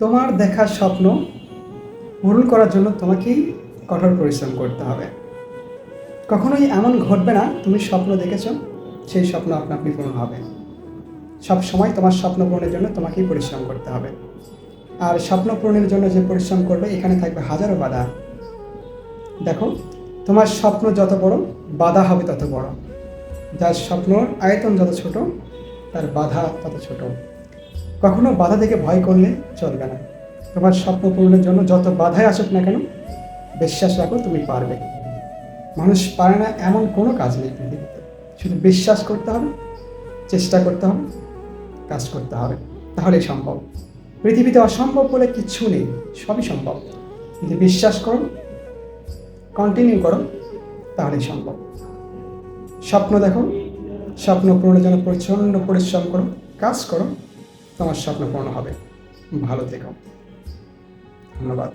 তোমার দেখা স্বপ্ন পূরণ করার জন্য তোমাকেই কঠোর পরিশ্রম করতে হবে। কখনোই এমন ঘটবে না, তুমি স্বপ্ন দেখেছ, সেই স্বপ্ন আপনা আপনি পূরণ হবে। সব সময় তোমার স্বপ্ন পূরণের জন্য তোমাকেই পরিশ্রম করতে হবে। আর স্বপ্ন পূরণের জন্য যে পরিশ্রম করবে, এখানে থাকবে হাজারো বাধা। দেখো, তোমার স্বপ্ন যত বড়, বাধা হবে তত বড়। যার স্বপ্নর আয়তন যত ছোট, তার বাধা তত ছোট। কখনো বাধা থেকে ভয় করলে চলবে না। তোমার স্বপ্ন পূরণের জন্য যত বাধাই আসুক না কেন, বিশ্বাস রাখো তুমি পারবে। মানুষ পারে না এমন কোনো কাজ নেই পৃথিবীতে। শুধু বিশ্বাস করতে হবে, চেষ্টা করতে হবে, কাজ করতে হবে। তাহলেই সম্ভব। পৃথিবীতে অসম্ভব বলে কিচ্ছু নেই, সবই সম্ভব। যদি বিশ্বাস করো কন্টিনিউ করো তাহলেই সম্ভব। স্বপ্ন দেখো, স্বপ্ন পূরণের জন্য প্রচণ্ড পরিশ্রম করো, কাজ করো তোমার স্বপ্ন পূর্ণ হবে। ভালো থেকো। ধন্যবাদ।